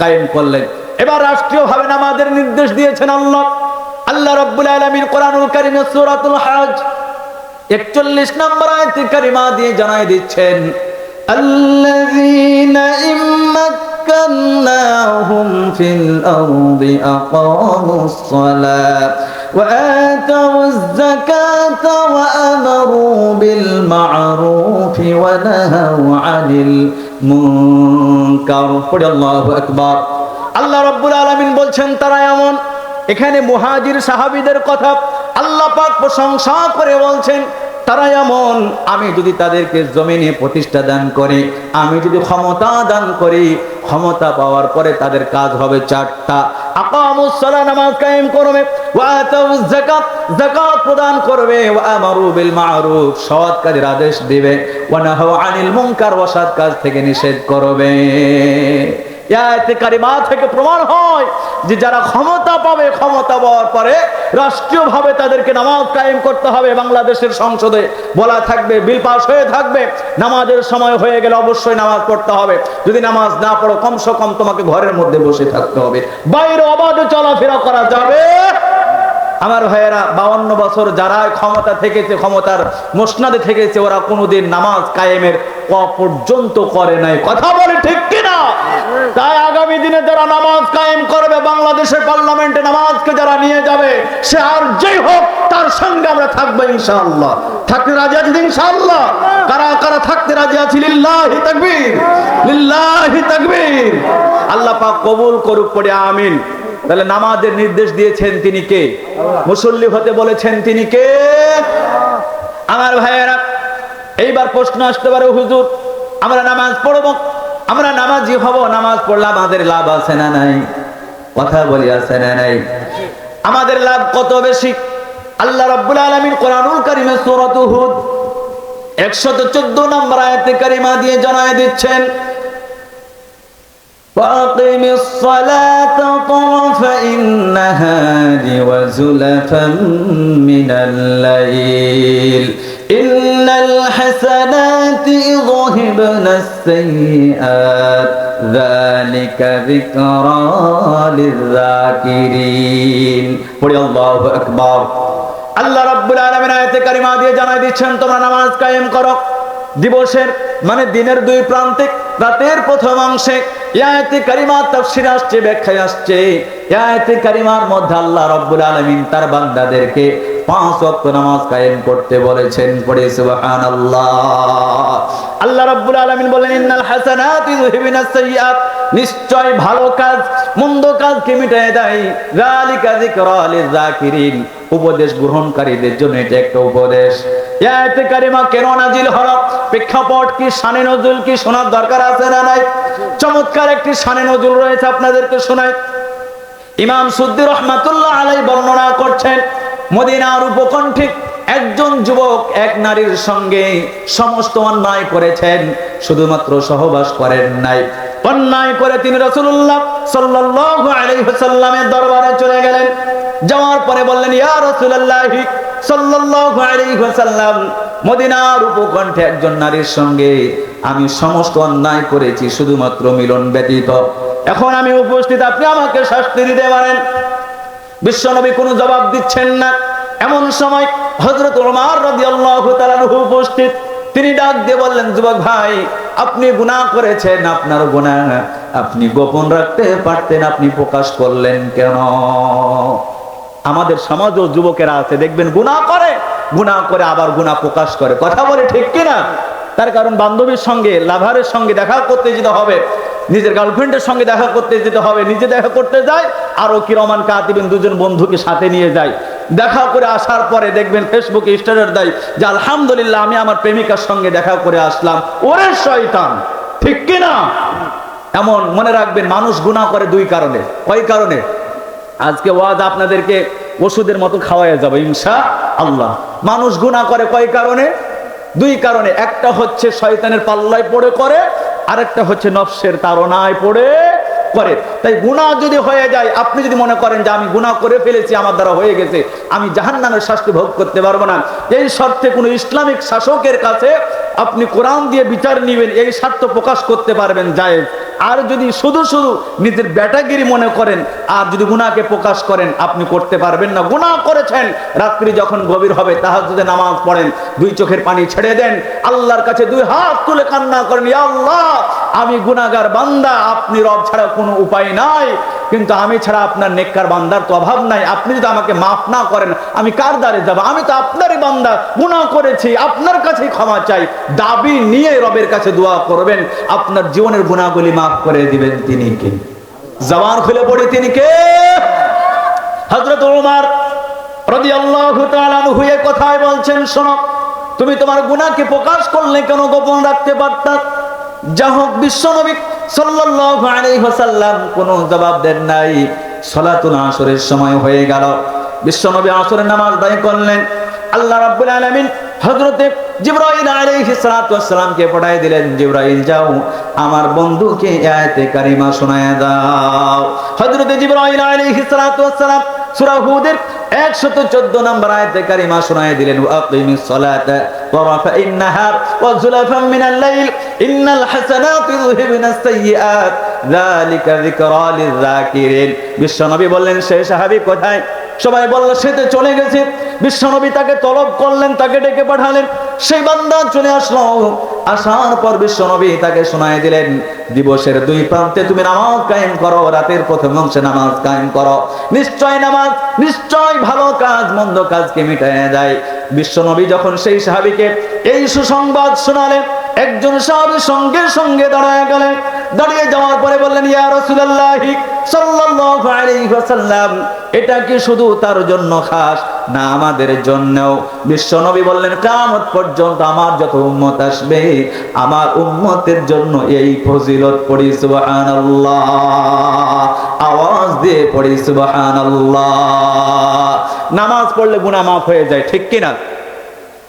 কায়েম করলেন এবার রাষ্ট্রীয় ভাবে নামাজের নির্দেশ দিয়েছেন আল্লাহ আল্লাহ রব্বুল আলামিন কোরআনুল কারীমে সূরাতুল হজ 41 নম্বর আয়াতে কারিমা দিয়ে জানাই দিচ্ছেন الذين إن مكناهم في الأرض أقاموا الصلاة وآتوا الزكاة وأمروا بالمعروف ونهوا عن মুনকার, পড়ে আল্লাহু আকবার। আল্লাহ রাব্বুল আলামিন বলছেন, তারা এমন, এখানে মুহাজির সাহাবিদের কথা আল্লাহ প্রশংসা করে বলছেন তারা এমন, আমি যদি তাদেরকে জমিনে প্রতিষ্ঠা দান করি, আমি যদি ক্ষমতা দান করি, ক্ষমতা পাওয়ার পরে তাদের কাজ হবে চারটা। নামাজ কায়েম প্রদান করবে, ওয়া সৎ কাজের আদেশ দিবে আনিল কাজ থেকে নিষেধ করবে। কারিমা থেকে প্রমাণ হয় যে যারা ক্ষমতা পাবে, ক্ষমতা পাওয়ার পরে রাষ্ট্রীয়ভাবে তাদেরকে নামাজ কায়েম করতে হবে। বাংলাদেশের সংসদে বলা থাকবে, বিল পাস হয়ে থাকবে। নামাজের সময় হয়ে গেলে অবশ্যই নামাজ পড়তে হবে। যদি নামাজ না পড়ো, কমসে কম তোমাকে ঘরের মধ্যে বসে থাকতে হবে। বাইরে অবাধে চলাফেরা করা যাবে। আমার ভাইয়েরা, বাউন্ন বছর যারা ক্ষমতা থেকেছে, ক্ষমতার মসনাদে থেকেছে, ওরা কোনোদিন নামাজ কায়েমের পর্যন্ত করে নাই। কথা বলে ঠিক কিনা? তাই আগামী দিনে যারা নামাজ কায়েম করবে, বাংলাদেশের পার্লামেন্টে নামাজকে যারা নিয়ে যাবে, সে আর যেই হোক, তার সঙ্গে আমরা থাকব ইনশাআল্লাহ। থাকতে রাজি আছি ইনশাআল্লাহ? কারা কারা থাকতে রাজি আছি? লিল্লাহি তাকবীর লিল্লাহি তাকবীর। আল্লাহ পাক কবুল করুক, পড়ে আমিন। তাহলে নামাজের নির্দেশ দিয়েছেন তিনি কে? মুসল্লি হতে বলেছেন তিনি কে? আমার ভাইয়েরা, এইবার প্রশ্ন আসতে পারে, হুজুর, আমরা নামাজ পড়ব? আমরা নামাজি হব নামাজ পড়লে আমাদের লাভ আছে না নাই কথা বলি আছে না নাই আমাদের লাভ কত বেশি আল্লাহ রাব্বুল আলামিন কোরআনুল কারীমে সূরাত হুদ 114 নম্বর আয়াতে কারিমা দিয়ে জানায় দিচ্ছেন وأقم الصلاة طرفي النهار وزلفا من الليل إن الحسنات يذهبن السيئات ذلك ذكرى للذاكرين قل الله أكبر আল্লাহ রাব্বুল আলামিন আয়াতে কারিমা দিয়ে জানাই দিচ্ছেন তোমরা নামাজ কায়েম করো দিবসের মানে দিনের দুই প্রান্তে, রাতের প্রথম অংশে, ইয়াতে আসছে আসছে। ইয়াতে কারিমার মধ্যে আল্লাহ রাব্বুল আলামিন তার বান্দাদেরকে পাঁচ নামাজ কায়েম করতে বলেছেন। পড়ে আল্লাহ আলামিন বলেন, ইন্নাল সাইয়্যাত। নিশ্চয় ভালো কাজ, মন্দ কাজকে মিটায় দেয়। যালিকা যিকরা লিযাকিরিন উপদেশ গ্রহণকারীদের জন্য এটা একটা উপদেশ। আয়াতে কারিমা কেন নাজিল হলো? প্রেক্ষাপট কি, শানে নজরুল কি শোনার দরকার আছে না নাই? চমৎকার একটি শানে নজরুল রয়েছে আপনাদেরকে শোনাই। ইমাম সুদ্দি রহমাতুল্লাহ আলাই বর্ণনা করছেন, মদিনার উপকণ্ঠে একজন যুবক এক নারীর সঙ্গে সমস্ত অন্যায় করেছেন, শুধুমাত্র সহবাস করেন নাই। অন্যায় করে তিনি রসুল্লাহ সাল্লাল্লাহু আলাইহি ওয়াসাল্লামের দরবারে চলে গেলেন। যাওয়ার পরে বললেন, ইয়া সঙ্গে আমি সমস্ত অন্যায় করেছি, শুধুমাত্র মিলন ব্যতীত। এখন আমি উপস্থিত, আপনি আমাকে শাস্তি দিতে পারেন। বিশ্বনবী কোনো জবাব দিচ্ছেন না। এমন সময় হযরত ওমর রাদিয়াল্লাহু তাআলা উপস্থিত। তিনি ডাক দিয়ে বললেন, যুবক ভাই, আপনি গুনাহ করেছেন, আপনার গুনাহ আপনি গোপন রাখতে পারতেন, আপনি প্রকাশ করলেন কেন? আমাদের সমাজও যুবকেরা আছে, দেখবেন গুনাহ করে গুনাহ করে আবার গুনাহ প্রকাশ করে। কথা বলে ঠিক কিনা? তার কারণ বান্ধবীর সঙ্গে, লাভারের সঙ্গে দেখা করতে যেতে হবে, নিজের গার্লফ্রেন্ডের সঙ্গে দেখা করতে যেতে হবে, নিজে দেখা করতে যায় আরও কি রমান কাতিবেন দুজন বন্ধুকে সাথে নিয়ে যায়। দেখা করে আসার পরে দেখবেন ফেসবুকে স্ট্যাটাস দেয় যে, আলহামদুলিল্লাহ, আমি আমার প্রেমিকার সঙ্গে দেখা করে আসলাম। ওরে শয়তান, ঠিক কিনা? এমন মনে রাখবেন, মানুষ গুনাহ করে দুই কারণে। কয় কারণে? আজকে ওয়াজ আপনাদেরকে ওষুধের মতো খাওয়াই যাবে, ইনশা আল্লাহ। মানুষ গুনাহ করে কয় কারণে? দুই কারণে। একটা হচ্ছে শয়তানের পাল্লায় পড়ে করে, আরেকটা হচ্ছে নফসের তারনায় পড়ে করে। তাই গুণা যদি হয়ে যায়, আপনি যদি মনে করেন যে আমি গুণা করে ফেলেছি, আমার দ্বারা হয়ে গেছে, আমি জাহান্নামের শাস্তি ভোগ করতে পারব না। এই শর্তে কোনো ইসলামিক শাসকের কাছে আপনি কোরআন দিয়ে বিচার নিবেন, এই স্বার্থ প্রকাশ করতে পারবেন যায় আর যদি শুধু শুধু নিজের ব্যাটাগিরি মনে করেন, আর যদি গুনাহকে প্রকাশ করেন, আপনি করতে পারবেন না। গুনাহ করেছেন, রাত্রি যখন গভীর হবে তাহার যদি নামাজ পড়েন, দুই চোখের পানি ছেড়ে দেন, আল্লাহর কাছে দুই হাত তুলে কান্না করেন আল্লাহ, আমি গুনাহগার বান্দা, আপনি রব ছাড়া কোনো উপায় নাই। কিন্তু আমি ছাড়া আপনার নেককার বান্দার তো অভাব নাই। আপনি যদি আমাকে মাফ না করেন, আমি কার দ্বারে যাব? আমি তো আপনারই বান্দা। গুনাহ করেছি, আপনার কাছেই ক্ষমা চাই। দাবি নিয়ে রবের কাছে দোয়া করবেন। আপনার জীবনের গুনাহগুলি মাফ করে দিবেন তিনি কে? জবান খুলে পড়ি, তিনি কে? রাদিয়াল্লাহু তাআলা আনহু এই বলছেন, শোনো, তুমি তোমার গুণাকে প্রকাশ করলে কেন গোপন রাখতে পারতা? যা হোক বিশ্বনবী সাল্লাল্লাহু আলাইহি ওয়াসাল্লাম কোনো জবাব দেন নাই। সালাতুল আসরের সময় হয়ে গেল। বিশ্বনবী আসরের নামাজ আদায় করলেন। আল্লাহ রাব্বুল আলামিন হযরতে জিবরাইল আলাইহিস সালাতু ওয়াসসালামকে পাঠিয়ে দিলেন, জিবরাইল, যাও, আমার বন্ধুকে আয়াতে কারিমা শোনায় দাও। হযরতে জিবরাইল আলাইহিস সালাতু ওয়াসসালাম সূরা হুদের 114 নম্বর আয়াতে কারিমা শোনায় দিলেন আকিমিস সালাতা নাহার ওয়া যুলাফান মিনাল লাইল, ইন্নাল হাসানাতি ইউযহিবুনাস সাইয়্যাত যালিকা যিকরা লিয-যাকিরিন বিশ্বনবী বললেন সেই সাহাবী কোথায়? সবাই বলল সেতে চলে গেছে। বিশ্বনবী তাকে তলব করলেন, তাকে ডেকে পাঠালেন। সেই বান্দা চলে আসলো। আসার পর বিশ্বনবী তাকে শোনায় দিলেন, দিবসের দুই প্রান্তে তুমি নামাজ কায়েম করো, রাতের প্রথম অংশে নামাজ কায়েম করো। নিশ্চয় নামাজ, নিশ্চয় ভালো কাজ, মন্দ কাজকে মিটায় যায়। বিশ্বনবী যখন সেই সাহাবীকে এই সুসংবাদ শোনালেন একজন সাহাবী সঙ্গে সঙ্গে দাঁড়ায় গেলেন। দাঁড়িয়ে যাওয়ার পরে বললেন, ইয়া রাসূলুল্লাহি, সাল্লাল্লাহু আলাইহি ওয়াসাল্লাম, এটা কি শুধু তার জন্য খাস না আমাদের জন্যও? বিশ্বনবী বললেন, কিয়ামত পর্যন্ত আমার যত উম্মত আসবে, আমার উম্মতের জন্য এই ফজিলত পড়ি, সুবহানাল্লাহ। আওয়াজ দিয়ে পড়ি, সুবহানাল্লাহ। নামাজ পড়লে গুনাহ মাফ হয়ে যায়, ঠিক কি না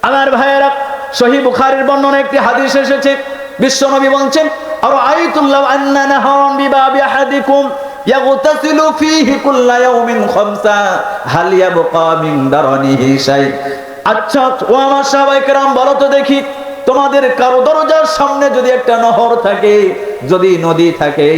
আমার ভাইয়েরা সহি বুখারীর বর্ণনা একটি হাদিস এসেছে বিশ্বনবী বলছেন আর আইতুল্লাহ আন্না নাহারান বিবাবি আহাদিকুম يغتسل فيه كل يوم خمسة هل يبقى من درنه شيء আচ্ছা ও আমার সাহাবায়ে কেরাম বলো তো দেখি তোমাদের কারও দরজার সামনে যদি একটা নহর থাকে, যদি নদী থাকে,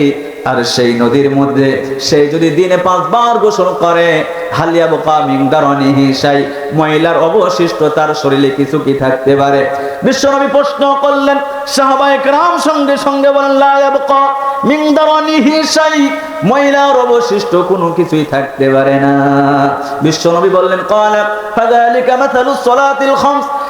আর সেই নদীর মধ্যে সে যদি দিনে পাঁচবার গোসল করে, হালিয়া বোকা মিংদারণি হিসাই মহিলার অবশিষ্ট তার শরীরে কিছু কি থাকতে পারে? বিশ্বনবী প্রশ্ন করলেন সাহাবায়ে কেরাম সঙ্গে সঙ্গে বলেন মিংদারণি হিসাই মহিলার অবশিষ্ট কোনো কিছুই থাকতে পারে না। বিশ্বনবী বললেন ক্বালা ফাযালিকা মাসালুস সালাতিল খামস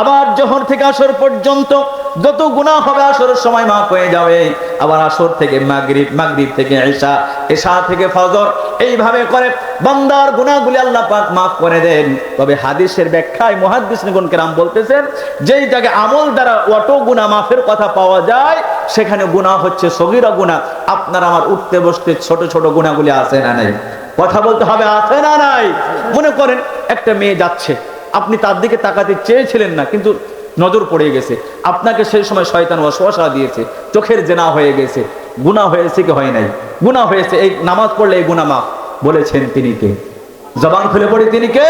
আবার জোহর থেকে আসর পর্যন্ত যত গুনাহ হবে আসরের সময় মাফ হয়ে যাবে। আবার আসর থেকে মাগরিব মাগরিব থেকে ঈশা ঈশা থেকে ফজর, এইভাবে করে বান্দার গুনাহগুলি আল্লাহ পাক মাফ করে দেন। তবে হাদিসের ব্যাখ্যায় মুহাদ্দিস নিগুন কেরাম বলতেছেন, যেই জায়গায় আমল দ্বারা অটো গুনাহ মাফের কথা পাওয়া যায়, সেখানে গুনাহ হচ্ছে সগীরা গুনাহ। আপনার আমার উঠতে বসতে ছোট ছোট গুনাহগুলি আছে না নাই? কথা বলতে হবে আছে না নাই? মনে করেন একটা মেয়ে যাচ্ছে। আপনি তার দিকে তাকাতে চেয়েছিলেন না, কিন্তু নজর পড়ে গেছে। আপনাকে সেই সময় শয়তান ওয়াসওয়াসা দিয়েছে। চোখের জেনা হয়ে গেছে। গুনাহ হয়েছে কি হয় নাই? গুনাহ হয়েছে। এই নামাজ পড়লে এই গুনাহ মাফ বলেছেন তিনি কে? জবান খুলে পড়ে তিনি কে?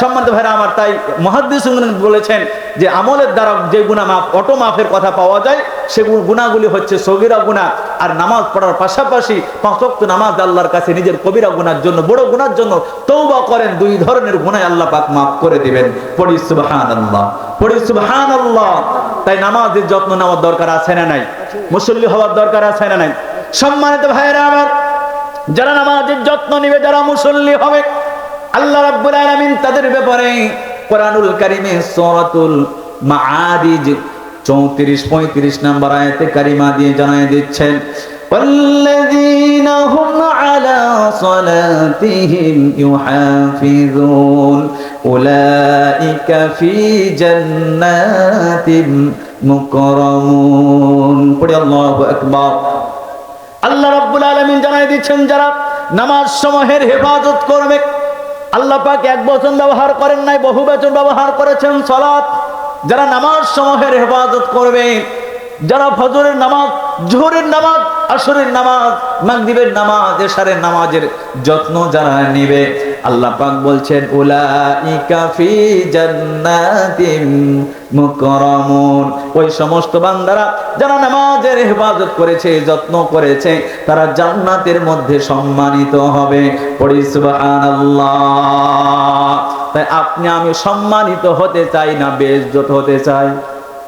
সম্মানিত ভাইরা আমার, তাই মহাদ্দিস বলেছেন যে আমলের দ্বারা যে গুণা মাফ, অটো মাফের কথা পাওয়া যায়, সে গুণাগুলি হচ্ছে সগিরা গুণা আর নামাজ পড়ার পাশাপাশি পাঁচক্ত নামাজ আল্লাহর কাছে নিজের কবিরা গুনার জন্য, বড় গুনার জন্য তৌবা করেন। দুই ধরনের গুণায় আল্লাহ পাক মাফ করে দিবেন। পড়ি আল্লাহ পড়ি আল্লাহ তাই নামাজের যত্ন নেওয়ার দরকার আছে না নাই? মুসল্লি হওয়ার দরকার আছে না নাই? সম্মানিত ভাইরা আমার, যারা নামাজের যত্ন নিবে, যারা মুসল্লি হবে আল্লাহ রাব্বুল আলামিন তাদের ব্যাপারে কোরআনুল কারিমে সূরাতুল মাআরিজ 34 35 নম্বর আয়াতে কারিমা দিয়ে জানায় দিচ্ছেন والذين هم على صلاتهم يحافظون أولئك في جنات مكرمون قل الله أكبر আল্লাহ রাব্বুল আলামিন জানাই দিচ্ছেন যারা নামাজ সমূহের হেফাজত করবে আল্লাহ পাক এক বচন ব্যবহার করেন নাই, বহু বচন ব্যবহার করেছেন, সলাৎ। যারা নামাজ সমূহের হেফাজত করবে যারা ফজরের নামাজ, জোহরের নামাজ, আসরের নামাজ, মাগরিবের নামাজ, এশারের নামাজের যত্ন যারা নেবে, আল্লাহ পাক বলছেন, উলাইকা ফি জান্নাতিম মুকরামুন। ওই সমস্ত বান্দারা যারা নামাজের হেফাজত করেছে, যত্ন করেছে, তারা জান্নাতের মধ্যে সম্মানিত হবে। পড়ি, সুবহানাল্লাহ। তাই আপনি, আমি সম্মানিত হতে চাই না, বেজ্জত হতে চাই।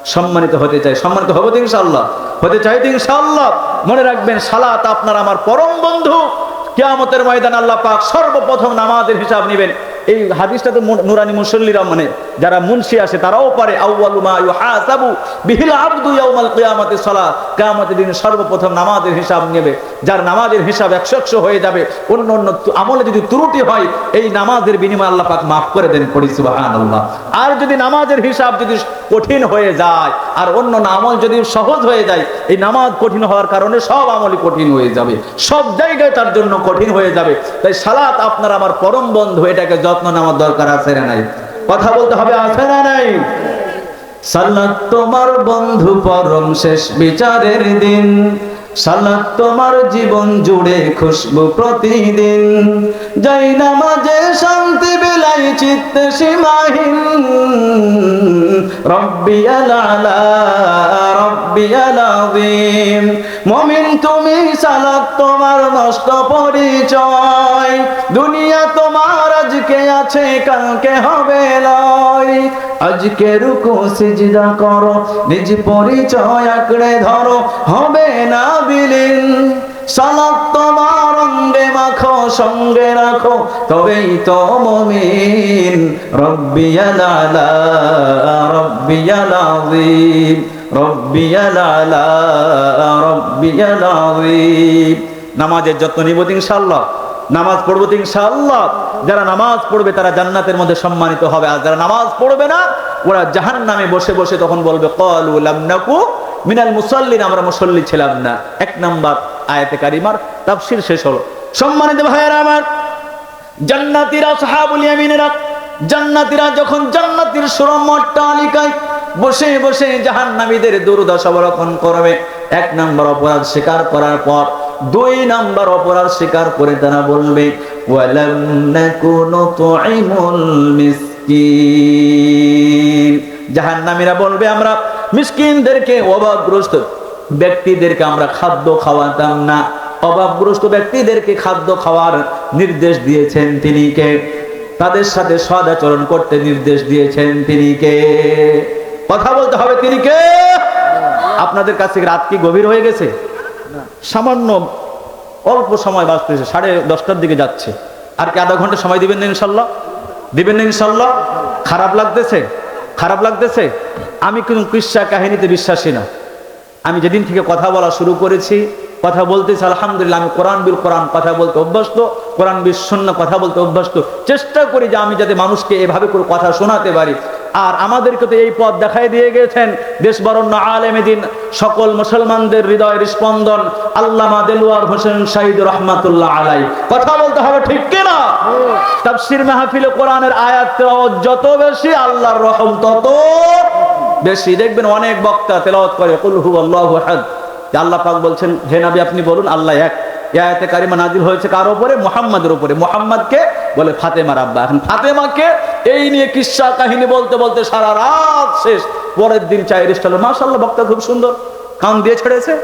সম্মানিত হতে চাই। সম্মানিত হব তো ইনশাল্লাহ হতে চাই তো ইনশাল্লাহ মনে রাখবেন, সালাত আপনার আমার পরম বন্ধু। কেয়ামতের ময়দান আল্লাহ পাক সর্বপ্রথম নামাজের হিসাব নেবেন। এই হাদিসটা তো নুরানি মুসল্লিরা মানে যারা মুন্সি আসে, তারাও পারে দিন সর্বপ্রথম নামাজের হিসাব নেবে। যার নামাজের হিসাব একশো একশো হয়ে যাবে, অন্য অন্য আমলে যদি ত্রুটি হয়, এই নামাজের বিনিময়ে আল্লাহ পাক মাফ করে দেন পড়ি, সুবহানাল্লাহ। আর যদি নামাজের হিসাব যদি কঠিন হয়ে যায়, আর অন্য আমল যদি সহজ হয়ে যায়, এই নামাজ কঠিন হওয়ার কারণে সব আমলই কঠিন হয়ে যাবে। সব জায়গায় তার জন্য কঠিন হয়ে যাবে। তাই সালাত আপনার আমার পরম বন্ধু, এটাকে যত্ন নেওয়ার দরকার আছে না নাই? কথা বলতে হবে আছে না নাই? সালাত তোমার বন্ধু পরম শেষ বিচারের দিন। সালাত তোমার জীবন জুড়ে খুশবু প্রতিদিন। যাই নামাজে শান্তি বেলাই চিত্তে সীমাহীন। রব্বিয়াল আলা রব্বিয়াল আযীম মুমিন, তুমি সালাত তোমার নষ্ট পরিচয়। দুনিয়া তোমার আজকে আছে, কালকে হবে লয়। আজকে রুকু, সিজদা করো, নিজ পরিচয় আঁকড়ে ধরো, হবে না বিলীন। সালাত তোমার অঙ্গে মাখো, সঙ্গে রাখো, তবেই তো মমিন। রব্বিয়াল আলা রব্বিয়াল আযীম রব্বিয়াল আলা রব্বিয়াল আযীম নামাজের যত্ন নিব ইনশাআল্লাহ। নামাজ পড়ব ইনশাআল্লাহ। যারা নামাজ পড়বে তারা জান্নাতের মধ্যে সম্মানিত হবে। আর যারা নামাজ পড়বে না, ওরা জাহান নামে বসে বসে তখন বলবে, কলু লামনাকু মিনাল মুসল্লিন আমরা মুসল্লি ছিলাম না। এক নাম্বার আয়াতে কারিমার তাফসীর শেষ হলো। সম্মানিত ভাইয়েরা আমার, জান্নাতীরা, সাহাবুল ইয়ামিনেরা, জান্নাতীরা যখন জান্নাতীর সুরমট তালিকায় বসে বসে জাহান্নামীদের দুর্দশা অবলোকন করবে, এক নম্বর অপরাধ স্বীকার করার পর দুই নাম্বার অপরাধ স্বীকার করে তারা বলবে নাকুনু জাহান্নামীরা বলবে, আমরা মিসকিনদেরকে অভাবগ্রস্ত ব্যক্তিদেরকে আমরা খাদ্য খাওয়াতাম না। অভাবগ্রস্ত ব্যক্তিদেরকে খাদ্য খাওয়ার নির্দেশ দিয়েছেন তিনি কে? তাদের সাথে সদাচরণ করতে নির্দেশ দিয়েছেন তিনি কে? কথা বলতে হবে তিনি কে? আপনাদের কাছে রাত কি গভীর হয়ে গেছে? সামান্য অল্প সময় বাঁচতেছে, সাড়ে দশটার দিকে যাচ্ছে। আর কি আধা ঘণ্টা সময় দিবেন না ইনশাল্লাহ? দিবেন না ইনশাল্লাহ? খারাপ লাগতেছে? খারাপ লাগতেছে? আমি কিন্তু কৃষ্ণা কাহিনীতে বিশ্বাসী না। আমি যেদিন থেকে কথা বলা শুরু করেছি, কথা বলতেছি, আলহামদুলিল্লাহ, আমি কোরআন বিল কোরআন কথা বলতে অভ্যস্ত, কোরআন বিল শূন্য কথা বলতে অভ্যস্ত। চেষ্টা করি যে আমি যাতে মানুষকে এভাবে করে কথা শোনাতে পারি। আর আমাদেরকে তো এই পথ দেখাই দিয়ে গেছেন দেশ বরণ্য আলেমেদিন সকল মুসলমানদের হৃদয়ের স্পন্দন, আল্লামা দেলওয়ার হোসেন শাহিদ রহমাতুল্লাহ আলাই কথা বলতে হবে ঠিক কিনা? তাফসির মাহফিলে কোরআনের আয়াত যত বেশি, আল্লাহর রহম তত বেশি। দেখবেন অনেক বক্তা তেলাওয়াত করে, কুল হু আল্লাহু আহাদ আল্লাহ পাক বলছেন, হে নবী, আপনি বলুন, আল্লাহ এক। আয়াতে কারিমা নাজিল হয়েছে কার ওপরে মোহাম্মদের উপরে। মোহাম্মদকে বলে ফাতেমার আব্বা। এখন ফাতেমাকে এই নিয়ে কিসা কাহিনী বলতে বলতে সারা রাত শেষ। পরের দিন চাই রেস্টাল মাশাল্লাহ বক্তা খুব সুন্দর। কান দিয়ে ছেড়েছে?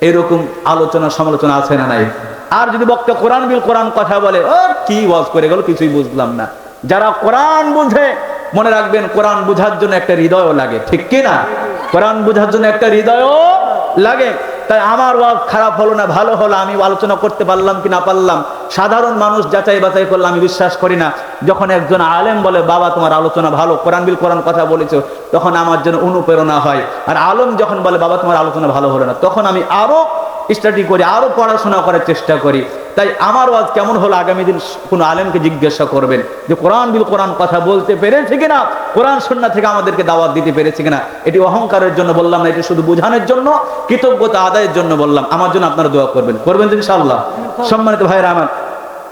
এরকম আলোচনা, সমালোচনা আছে না নাই? আর যদি বক্তা কোরআন বিল কোরআন কথা বলে, ও, কি ওয়াজ করে গেল? কিছুই বুঝলাম না। যারা কোরআন বুঝে, মনে রাখবেন কোরআন বুঝার জন্য একটা হৃদয়ও লাগে। ঠিক কি না? কোরআন বুঝার জন্য একটা হৃদয়ও লাগে। তাই আমার ওয়াজ খারাপ হলো না, ভালো হলো, আমি আলোচনা করতে পারলাম কি না পারলাম। সাধারণ মানুষ যাচাই বাছাই করলে আমি বিশ্বাস করি না। যখন একজন আলেম বলে, বাবা, তোমার আলোচনা ভালো, কোরআন বিল, কোরআন কথা বলেছ, তখন আমার জন্য অনুপ্রেরণা হয়। আর আলম যখন বলে, বাবা, তোমার আলোচনা ভালো হলো না, তখন আমি আরও স্টাডি করি আরও পড়াশোনা করার চেষ্টা করি। তাই আমার ওয়াজ কেমন হলো আগামী দিন কোনো আলেমকে জিজ্ঞাসা করবেন যে কোরআন বিল কোরআন কথা বলতে পেরেছে কিনা? কোরআন সন্না থেকে আমাদেরকে দাওয়াত দিতে পেরেছে কিনা? এটি অহংকারের জন্য বললাম না, এটি শুধু বোঝানোর জন্য, কৃতজ্ঞতা আদায়ের জন্য বললাম। আমার জন্য আপনারা দোয়া করবেন। করবেন ইনশাআল্লাহ। সম্মানিত ভাইরা আমার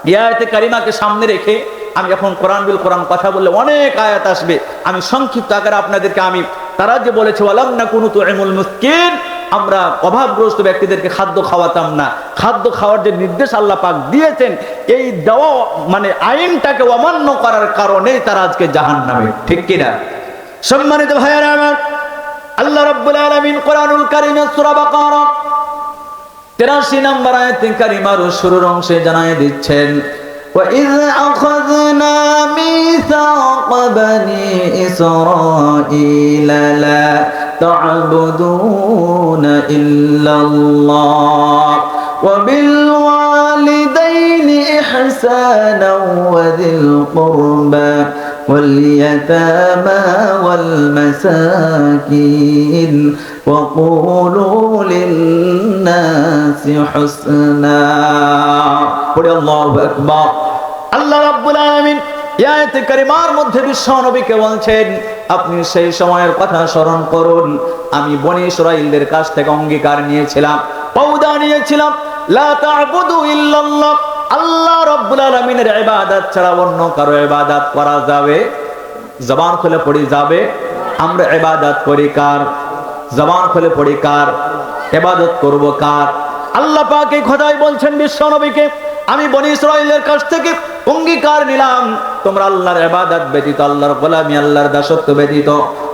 ইয়াতে কারিমাকে সামনে রেখে আমি এখন কোরআন বিল কোরআন কথা বললে অনেক আয়াত আসবে। আমি সংক্ষিপ্ত আকারে আপনাদেরকে আমি তারা যে বলেছে, ওয়ালাম না কোনো তো এমুল মুসকিন আমরা অভাবগ্রস্ত ব্যক্তিদেরকে খাদ্য খাওয়াতাম না খাদ্য খাওয়ার যে নির্দেশ আল্লাহ পাক দিয়েছেন এই দেওয়া মানে আইনটাকে অমান্য করার কারণেই তারা আজকে জাহান নামে ঠিক কিনা সম্মানিত ভাইয়ারা আমার আল্লাহ রাব্বুল আলামিন কোরআনুল কারীমের সূরা বাকারা 83 নম্বর আয়াতে কারিমার শুরুর অংশে জানায় দিচ্ছেন وإذ أخذنا ميثاق بني إسرائيل لا تعبدون إلا الله وبالوالدين إحسانا وذي القربى واليتامى والمساكين وقولوا للناس حسنا قل الله أكبر আল্লাহ রাব্বুল আলামিন আয়াতে কারিমার মধ্যে বিশ্ব নবীকে বলছেন আপনি সেই সময়ের কথা স্মরণ করুন। আমি বনি ইসরাইলদের কাছ থেকে অঙ্গীকার নিয়েছিলাম পৌদা নিয়েছিলাম। জবান খুলে যাবে? জবান খুলে কার? খোদাই বলছেন আমি বনি কাছ থেকে অঙ্গীকার নিলাম। তোমরা আল্লাহর ইবাদত ব্যতীত, আল্লাহর গোলামি, আল্লাহর দাসত্ব ব্যতীত,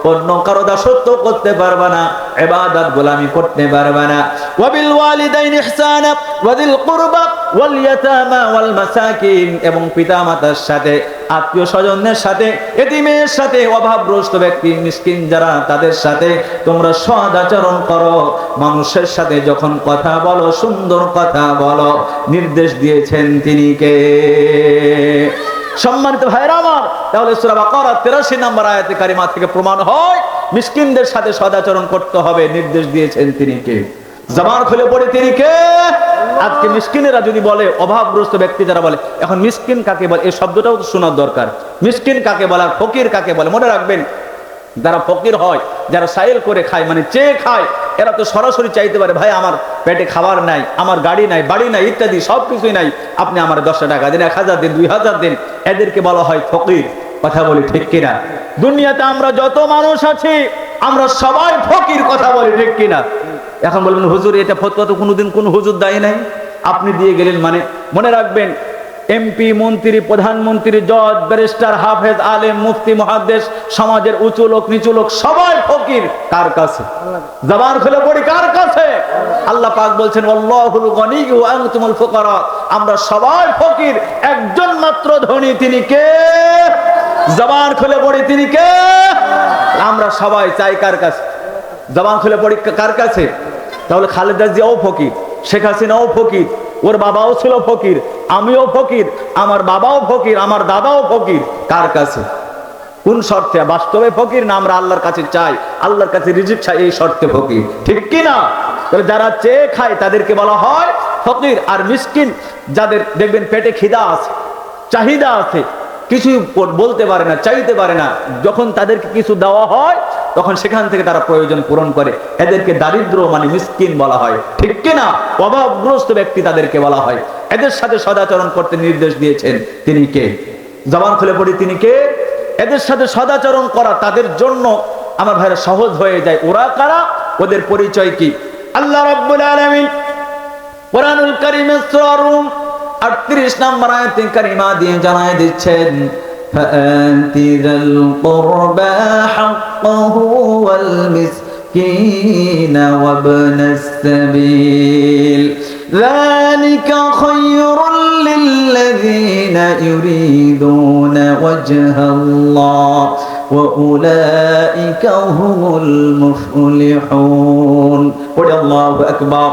অন্য কারও দাসত্ব করতে পারবে না, ইবাদত গোলামি করতে পারবে না। ওয়াবিল ওয়ালিদাইন ইহসানা, ওয়াদিল কুরবা, ওয়াল ইয়াতামা, ওয়াল মাসাকিন এবং পিতামাতার সাথে, আত্মীয় স্বজনদের সাথে, এতিমের সাথে, অভাবগ্রস্ত ব্যক্তি, মিসকিন যারা তাদের সাথে তোমরা সদ আচরণ করো। মানুষের সাথে যখন কথা বলো, সুন্দর কথা বলো, নির্দেশ দিয়েছেন তিনি কে? সম্মানিত ভাইরা আমার, তাহলে সূরা বাকারা 83 নম্বর আয়াতে কারিমা থেকে প্রমাণ হয়, মিসকিনদের সাথে সদাচরণ করতে হবে, নির্দেশ দিয়েছেন তিনি কে? জবান খুলে পড়ে তিনি কে? আজকে মিসকিনেরা যদি বলে, অভাবগ্রস্ত ব্যক্তি যারা বলে, এখন মিসকিন কাকে বলে? এই শব্দটাও তো শোনার দরকার। মিসকিন কাকে বলে আর ফকির কাকে বলে? মনে রাখবেন, যারা ফকির হয়, যারা সাইল করে খায় মানে চেয়ে খায় এরা তো সরাসরি চাইতে পারে, ভাই, আমার পেটে খাবার নাই, আমার গাড়ি নাই, বাড়ি নাই, ইত্যাদি সব কিছুই নাই। আপনি আমার দশটা টাকা দিন, এক হাজার দিন, দুই হাজার দিন। এদেরকে বলা হয় ফকির। কথা বলি ঠিক কিনা? দুনিয়াতে আমরা যত মানুষ আছি, আমরা সবাই ফকির, কথা বলি ঠিক কিনা? এখন বলবেন, হুজুর, এটা ফতোয়া তো কোনোদিন কোন হুজুর দায়ী নাই? আপনি দিয়ে গেলেন মানে মনে রাখবেন এমপি মন্ত্রী, প্রধানমন্ত্রী, জজ, ব্যারিস্টার, হাফেজ, আলেম, মুফতি মহাদেশ সমাজের উঁচু লোক, নিচু লোক, সবাই ফকির। কার কাছে? জবান খুলে পড়ি, কার কাছে? আল্লাহ পাক বলছেন, আল্লাহুল গনি ওয়া আনতুমুল ফুকারা। আমরা সবাই ফকির, একজন মাত্র ধনী, তিনি কে? জবান খুলে পড়ি, তিনি কে? আমরা সবাই চাই কার কাছে? জবান খুলে পড়ি, কার কাছে? তাহলে খালেদা জিয়াও ফকির, শেখ হাসিনাও ফকির ওর বাবাও ছিল ফকির, আমিও ফকির, আমার বাবাও ফকির, আমার দাদাও ফকির। কার কাছে? কোন শর্তে? বাস্তবে ফকির না আমরা আল্লাহর কাছে চাই? আল্লাহর কাছে রিজিক চাই, এই শর্তে ফকির। ঠিক কি না? তবে যারা চেয়ে খায়, তাদেরকে বলা হয় ফকির আর মিসকিন, যাদের দেখবেন পেটে খিদা আছে, চাহিদা আছে কিছু বলতে পারে না, চাইতে পারে না। যখন তাদেরকে কিছু দেওয়া হয় তখন সেখান থেকে তারা প্রয়োজন পূরণ করে। এদেরকে দারিদ্র মানে মিসকিন বলা হয়। ঠিক কিনা? অভাবগ্রস্ত ব্যক্তি তাদেরকে বলা হয়। এদের সাথে সদাচরণ করতে নির্দেশ দিয়েছেন তিনি কে? জবান খুলে পড়ি, তিনি কে? এদের সাথে সদাচরণ করা তাদের জন্য আমার ভাইরা সহজ হয়ে যায়। ওরা কারা? ওদের পরিচয় কি? আল্লাহ রাব্বুল আলামিন কোরআনুল কারীমের সূরা রুম 38 নম্বর আয়াতে কারিমা দিয়ে জানায় দিচ্ছেন فآت ذا القربى حقه والمسكين وابن السبيل ذلك خير للذين يريدون وجه الله وأولئك هم المفلحون قل الله أكبر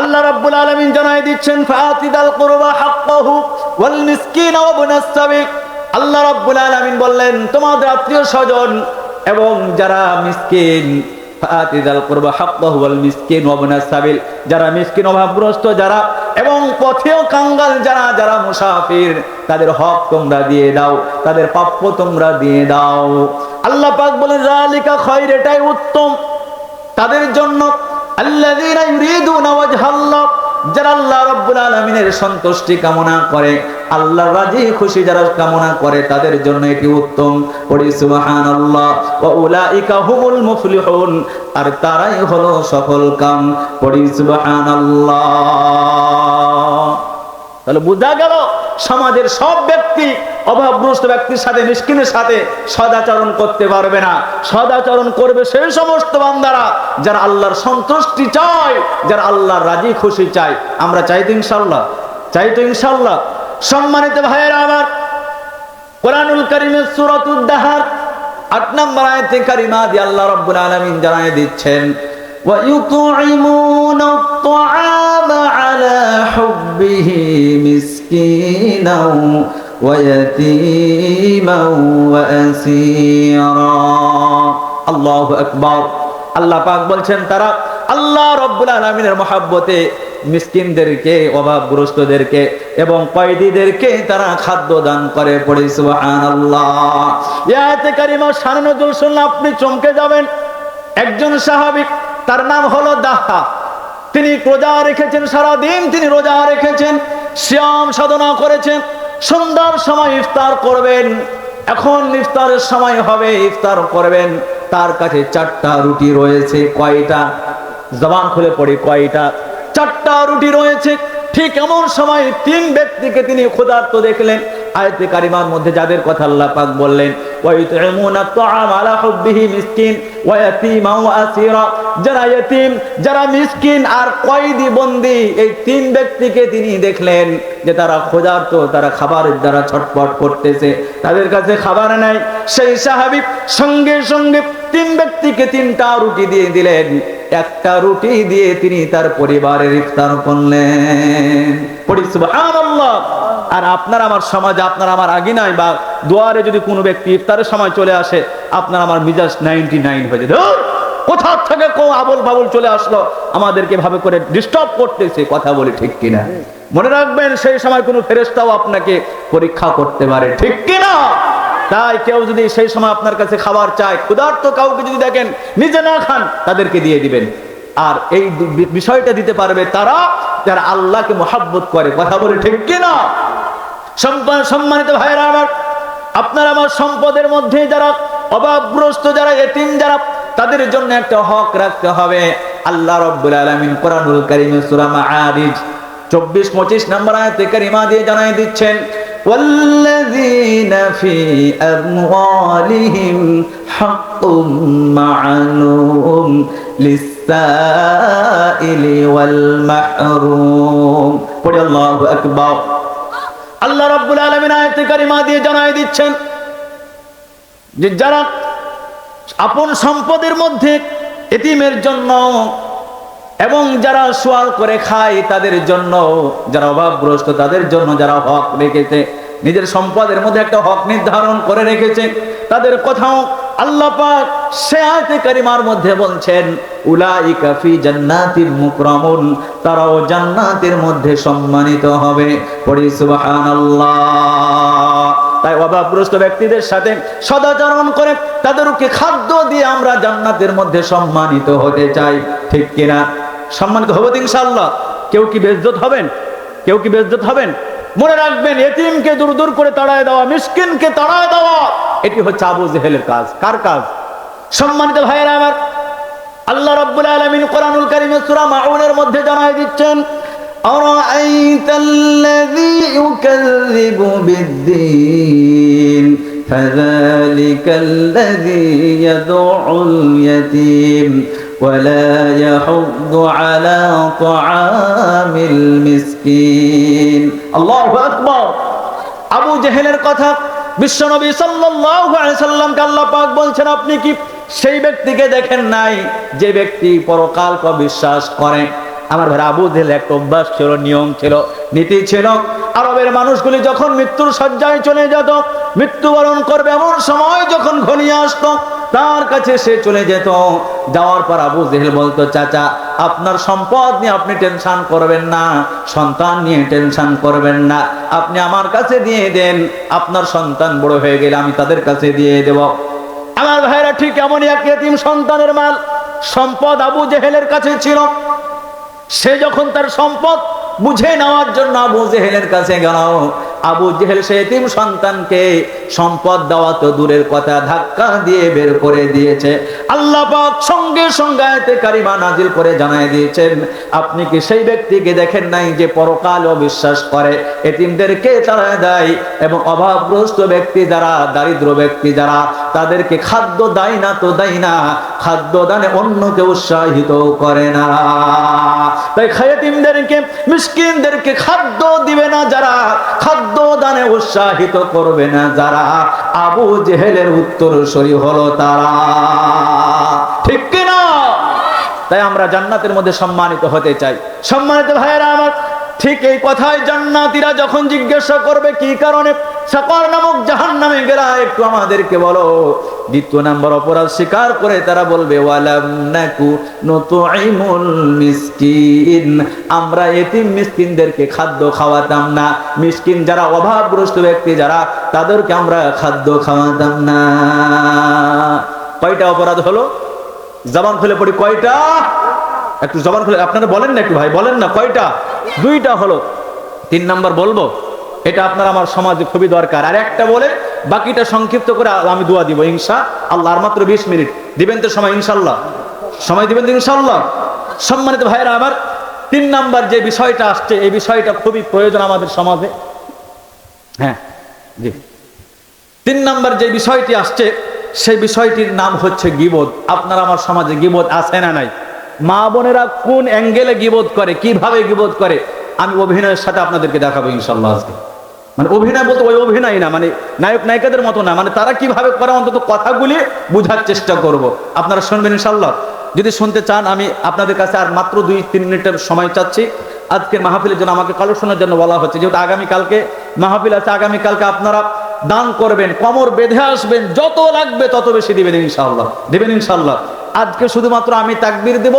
আল্লাহ রাব্বুল আলামিন জানাই দিচ্ছেন ফাতিদাল কুরবা হাক্কাহু ওয়াল মিসকিন ওয়া ইবনাস সাবিল আল্লাহ রাব্বুল আলামিন বললেন, তোমাদের আত্মীয় স্বজন এবং যারা মিসকিন যারা মিসকিন অভাবগ্রস্ত যারা এবং পথেও কাঙ্গাল যারা যারা মুসাফির, তাদের হক তোমরা দিয়ে দাও, তাদের প্রাপ্য তোমরা দিয়ে দাও। আল্লাহ পাক বলে জালিকা এটাই উত্তম। তাদের জন্য ওয়াজহাল্লাহ যারা আল্লাহ রব্বুল আলমিনের সন্তুষ্টি কামনা করে, আল্লাহ রাজি খুশি যারা কামনা করে, তাদের জন্য এটি উত্তম। আর তারাই হলো সফল কাম। পড়ি, সুবহানাল্লাহ। তাহলে বোঝা গেল সমাজের সব ব্যক্তি অভাবগ্রস্ত ব্যক্তির সাথে মিসকিনের সাথে সদাচরণ করতে পারবে না সদাচরণ করবে সেই সমস্ত বান্দারা যারা আল্লাহর সন্তুষ্টি চায় যারা আল্লাহর রাজি খুশি চায় আমরা চাই তো ইনশাল্লাহ চাই তো ইনশাল্লাহ সম্মানিত ভাইয়েরা আমার কোরআনুল করিমের সুরতুদ্দাহার আট নম্বর আয়তে কারিমা দিয়ে আল্লাহ রব্বুল আলামিন জানায় দিচ্ছেন ويطعمون الطعام على حبه مسكينا ويتيما وأسيرا الله أكبر আল্লাহ পাক বলছেন তারা আল্লাহ রব্বুল আলমিনের মহাব্বতে মিসকিনদেরকে অভাবগ্রস্তদেরকে এবং কয়েদিদেরকে তারা খাদ্য দান করে পড়ে সুবহানাল্লাহ ইয়াতে কারিমা শাননজুল শুনলে আপনি চমকে যাবেন একজন স্বাভাবিক তার নাম হলো দাহা তিনি রোজা রেখেছেন সারা দিন তিনি রোজা রেখেছেন শ্যাম সাধনা করেছেন, সন্ধ্যার সময় ইফতার করবেন, এখন ইফতারের সময় হবে, ইফতার করবেন, তার কাছে চারটা রুটি রয়েছে, কয়টা? জবান খুলে পড়ে, কয়টা? চারটা রুটি রয়েছে ঠিক এমন সময় তিন ব্যক্তিকে তিনি ক্ষুধার্ত দেখলেন। আয়তে কারিমার মধ্যে যাদের কথা আল্লাহ পাক বললেন এই তিন ব্যক্তিকে তিনি দেখলেন যে তারা তারা করতেছে। তাদের কাছে খাবার নাই। সেই সাহাবী সঙ্গে সঙ্গে তিন ব্যক্তিকে তিনটা রুটি দিয়ে দিলেন। একটা রুটি দিয়ে তিনি তার পরিবারের ইফতার করলেন। আর আপনার আমার সমাজে, আপনার আমার আগে নাই বা দুয়ারে যদি কোনো ব্যক্তি ইফতারের সময় চলে আসে, আপনার আমার মিজাজ নাইনটি নাইন হয়ে যায়। কোথা থেকে কো আবল বাবল চলে আসলো? আমাদেরকে ভাবে করে ডিস্টার্ব করতেছে, কথা বলি ঠিক কিনা? মনে রাখবেন, সেই সময় কোনো ফেরেস্তাও আপনাকে পরীক্ষা করতে পারে, ঠিক কিনা? তাই কেউ যদি সেই সময় আপনার কাছে খাবার চায়, ক্ষুধার্ত কাউকে যদি দেখেন, নিজে না খান, তাদেরকে দিয়ে দিবেন। আর এই বিষয়টা দিতে পারবে তারা যারা আল্লাহকে মোহাব্বত করে। কথা বলে ঠিক কিনা? সম্মানিত ভাইরা আমার, আপনার আমার সম্পদের মধ্যে যারা অভাবগ্রস্ত, যারা এতিম, যারা তাদের জন্য একটা হক রাখতে হবে। আল্লাহ রব্বুল আলামিন কোরআনুল কারীমে সূরা মাআরিজ 24 25 নম্বর আয়াতে কারিমা দিয়ে জানাই দিচ্ছেন والذين في أموالهم حق معلوم للسائل والمحروم قل الله أكبر আল্লাহ রাব্বুল আলামিন আয়াতে কারিমা দিয়ে জানাই দিচ্ছেন যে যারা আপন সম্পদের মধ্যে এতিমের জন্য এবং যারা সোয়াল করে খায় তাদের জন্য, যারা অভাবগ্রস্ত তাদের জন্য যারা হক রেখেছে, নিজের সম্পদের মধ্যে একটা হক নির্ধারণ করে রেখেছে, তাদের কথাও আল্লাহ পাক সে কারিমার মধ্যে বলছেন, উলাইকা ফি জান্নাতিল মুকরামুন, তারাও জান্নাতের মধ্যে সম্মানিত হবে। পড়ি সুবহানাল্লাহ। তাই অভাবগ্রস্ত ব্যক্তিদের সাথে সদাচরণ করে তাদেরকে খাদ্য দিয়ে আমরা জান্নাতের মধ্যে সম্মানিত হতে চাই। ঠিক কিনা? সম্মানিত হব তো ইনশাআল্লাহ। কেউ কি বেজ্জত হবেন? কেউ কি বেজ্জত হবেন? মনে রাখবেন, এতিমকে দূর দূর করে তাড়ায় দেওয়া, মিসকিনকে তাড়ায় দেওয়া, এটি হচ্ছে আবু জেহেলের কাজ। কার কাজ? সম্মানিত ভাইয়েরা আমার, আল্লাহ রাব্বুল আলামিন কোরআনুল কারীমের সূরা মাউনের মধ্যে জানায় দিচ্ছেন أرأيت الذي يكذب بالدين فذلك الذي يدعو اليتيم ولا يحض على طعام المسكين الله أكبر আবু জেহেলের কথা বিশ্বনবী সাল্লাল্লাহু আলাইহি সাল্লামকে আল্লাহ পাক বলছেন আপনি কি সেই ব্যক্তিকে দেখেন নাই যে ব্যক্তি পরকালকে বিশ্বাস করে আমার ভাই আবু জেহেল একটা অভ্যাস ছিল, নিয়ম ছিল, নীতি ছিল। আরবের মানুষগুলি যখন মৃত্যুর শয্যায় চলে যেত, মৃত্যুবরণ করবে এমন সময় যখন ঘনিয়ে আসতো, তার কাছে সে চলে যেত। যাওয়ার পর আবু জেহেল বলতো, চাচা, আপনার সম্পদ নিয়ে আপনি টেনশন করবেন না, সন্তান নিয়ে টেনশন করবেন না। আপনি আমার কাছে দিয়ে দেন, আপনার সন্তান বড় হয়ে গেলে আমি তাদের কাছে দিয়ে দেব। আমার ভাইরা ঠিক এমনই এক সন্তানের মাল। সম্পদ আবু জেহেলের কাছে ছিল। সে যখন তার সম্পদ বুঝে নেওয়ার জন্য আবু জেহেলের কাছে গেল আবু জেহেল সে এতিম সন্তানকে সম্পদ দেওয়া তো দূরের কথা, ধাক্কা দিয়ে বের করে দিয়েছে। আল্লাহ সঙ্গে সঙ্গে কারিমা নাজিল করে জানায় দিয়েছেন, আপনি কি সেই ব্যক্তিকে দেখেন নাই যে পরকাল অবিশ্বাস করে? এতিমদেরকে তারা দেয়? এবং অভাবগ্রস্ত ব্যক্তি যারা, দারিদ্র ব্যক্তি যারা, তাদেরকে খাদ্য দেয় না তো দেয় না, খাদ্য দানে অন্যকে উৎসাহিত করে না। তাই খায়াতিমদেরকে মিসকিনদেরকে খাদ্য দিবে না যারা, খাদ্য দানে উৎসাহিত করবে না যারা আবু জেহেলের উত্তর সরি হলো তারা। ঠিক কিনা? তাই আমরা জান্নাতের মধ্যে সম্মানিত হতে চাই। সম্মানিত ভাইয়েরা আমার ঠিক এই কথাই জান্নাতীরা যখন জিজ্ঞাসা করবে, কি কারণে সাকর নামক জাহান নামে গেলা একটু আমাদেরকে বলো। দ্বিতীয় নাম্বার অপরাধ স্বীকার করে তারা বলবে, ওয়ালাম আমরা এতিম মিসকিনদেরকে খাদ্য খাওয়াতাম না। মিসকিন যারা অভাবগ্রস্ত ব্যক্তি, যারা তাদেরকে আমরা খাদ্য খাওয়াতাম না। কয়টা অপরাধ হলো? জবান খুলে পড়ি, কয়টা? একটু জবান খুলে, আপনারা বলেন না একটু ভাই, বলেন না, কয়টা? দুইটা হলো। তিন নাম্বার বলব, এটা আপনার আমার সমাজে খুবই দরকার। আর একটা বলে, বাকিটা সংক্ষিপ্ত করে আমি দোয়া দিব, ইনশা আল্লাহ, আর মাত্র বিশ মিনিট। দিবেন তো সময় ইনশাল্লাহ সময় দিবেন তো ইনশাল্লাহ সম্মানিত ভাইরা আমার, তিন নাম্বার যে বিষয়টা আসছে, এই বিষয়টা খুবই প্রয়োজন আমাদের সমাজে। হ্যাঁ জি। তিন নাম্বার যে বিষয়টি আসছে, সেই বিষয়টির নাম হচ্ছে গিবোধ আপনার আমার সমাজে গিবোধ আছে না নাই? মা বোনেরা কোন অ্যাঙ্গেলে গিবোধ করে, কীভাবে গিবোধ করে, আমি অভিনয়ের সাথে আপনাদেরকে দেখাবো ইনশাল্লাহ আজকে। মানে অভিনয় বলতে ওই অভিনয় না মানে নায়ক নায়িকাদের মতো না মানে তারা কীভাবে করে, অন্তত কথাগুলি বোঝার চেষ্টা করব। আপনারা শুনবেন ইনশাল্লাহ যদি শুনতে চান, আমি আপনাদের কাছে আর মাত্র দুই, তিন মিনিটের সময় চাচ্ছি। আজকের মাহফিলের জন্য আমাকে কালেকশনের জন্য বলা হচ্ছে, যেহেতু আগামীকালকে মাহফিল আছে, আগামীকালকে আপনারা দান করবেন কমর বেঁধে আসবেন, যত লাগবে তত বেশি দিবেন ইনশাল্লাহ দিবেন ইনশাল্লাহ আজকে শুধুমাত্র আমি তাকবির দেব,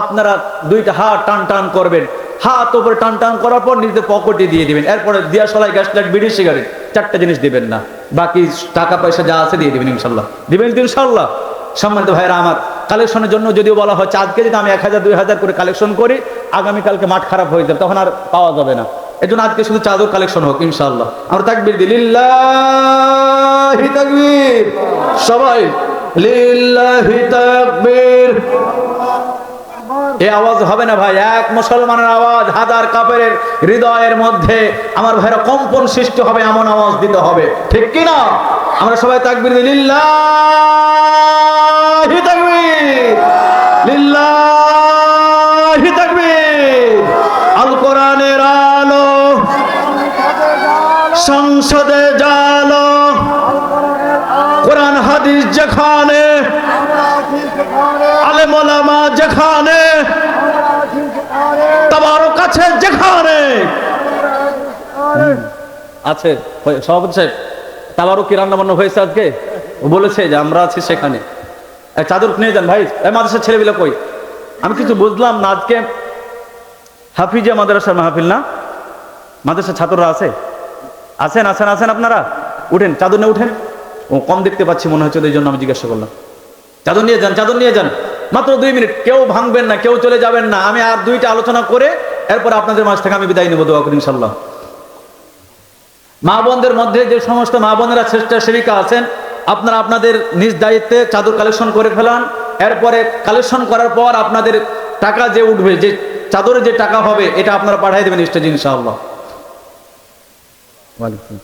আপনারা দুইটা হাত টান টান করবেন। হাত ওপরে টান টান করার পর নিজেদের পকেটে দিয়ে দিবেন। এরপরে দিয়া সলাই গ্যাস লাইট, বিড়ি, সিগারেট, চারটা জিনিস দিবেন না। বাকি টাকা পয়সা যা আছে দিয়ে দিবেন ইনশাল্লাহ দিবেন ইনশাল্লাহ সম্মানিত ভাইরা আমার কালেকশনের জন্য যদিও বলা হচ্ছে, আজকে যদি আমি এক হাজার, দুই হাজার করে কালেকশন করি, আগামীকালকে মাঠ খারাপ হয়ে যাবে, তখন আর পাওয়া যাবে না। এই জন্য আজকে শুধু চাদর কালেকশন হোক ইনশাল্লাহ আমরা তাকবির দিই, লিল্লাহি তাকবীর। সবাই, লিল্লাহি এ আওয়াজ হবে না ভাই, এক মুসলমানের আওয়াজ, হাজার কাপের হৃদয়ের মধ্যে আমার কম্পন সৃষ্টি হবে, এমন আওয়াজ দিতে হবে। ঠিক কি না? আমরা সবাই তাকবির দিই, লিল্লাহি তাকবীর। লিল্লাহি তাকবীর। আল কোরআনের সংসদে জালো কোরআন, হাদিস যেখানে আলেমা যেখানে তোমার কাছে যেখানে। আছে। সভাপতি সাহেব তাবারও কি রান্না বান্না হয়েছে আজকে? ও বলেছে যে আমরা আছি সেখানে। চাদর নিয়ে যান ভাই। মাদ্রাসার ছেলেগুলো কই? আমি কিছু বুঝলাম না আজকে। হাফিজা মাদ্রাসার মাহফিল না? মাদ্রাসার ছাত্ররা আছে? আছেন আছেন আছেন আপনারা? উঠেন, চাদর নিয়ে উঠেন। ও, কম দেখতে পাচ্ছি মনে হচ্ছে এই জন্য আমি জিজ্ঞাসা করলাম। চাদর নিয়ে যান, চাদর নিয়ে যান। মাত্র দুই মিনিট, কেউ ভাঙবেন না, কেউ চলে যাবেন না। আমি আর দুইটা আলোচনা করে এরপর আপনাদের মাঝ থেকে আমি বিদায় নেব, দোয়া করি ইনশাল্লাহ মা বোনদের মধ্যে যে সমস্ত মা বোনেরা স্বেচ্ছাসেবিকা আছেন, আপনারা আপনাদের নিজ দায়িত্বে চাদর কালেকশন করে ফেলান। এরপরে কালেকশন করার পর আপনাদের টাকা যে উঠবে, যে চাদরে যে টাকা হবে, এটা আপনারা পাঠিয়ে দেবেন স্টেজ ইনশাআল্লাহ। ওয়ালাইকুম।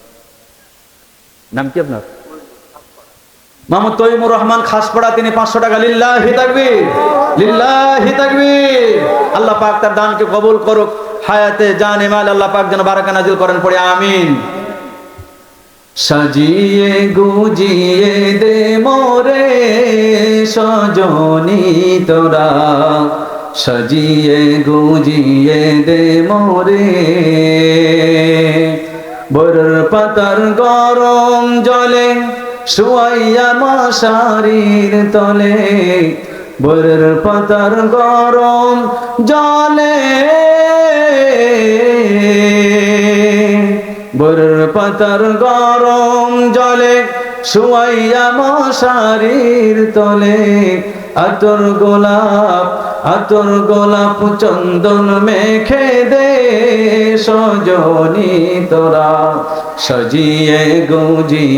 নাম কি আপনার? মোহাম্মদ তৈমুর রহমান খাসপাড়া, তিনি পাঁচশো টাকা। লিল্লাহি তাকবীর। লিল্লাহি তাকবীর। আল্লাহ পাক তার দানকে কবুল করুক। হায়াতে জান মাল, আল্লাহ পাক যেন বারাকা নাজিল করেন পড়ে, আমিন। সাজিয়ে গুজিয়ে দে মোরে সজনি তোরা। সাজিয়ে গুজিয়ে দে মোরে। বর পাতার গরম জলে শুয়াইয়া মশারির তলে। বরের পাতার গরম জলে। বরের পাতার গরম জলে শুয়াইয়া মশারির তলে। আতর গোলাপ আতর গোলাপ চন্দন মেখে দে সজনি তোরা সজিয়ে গুজি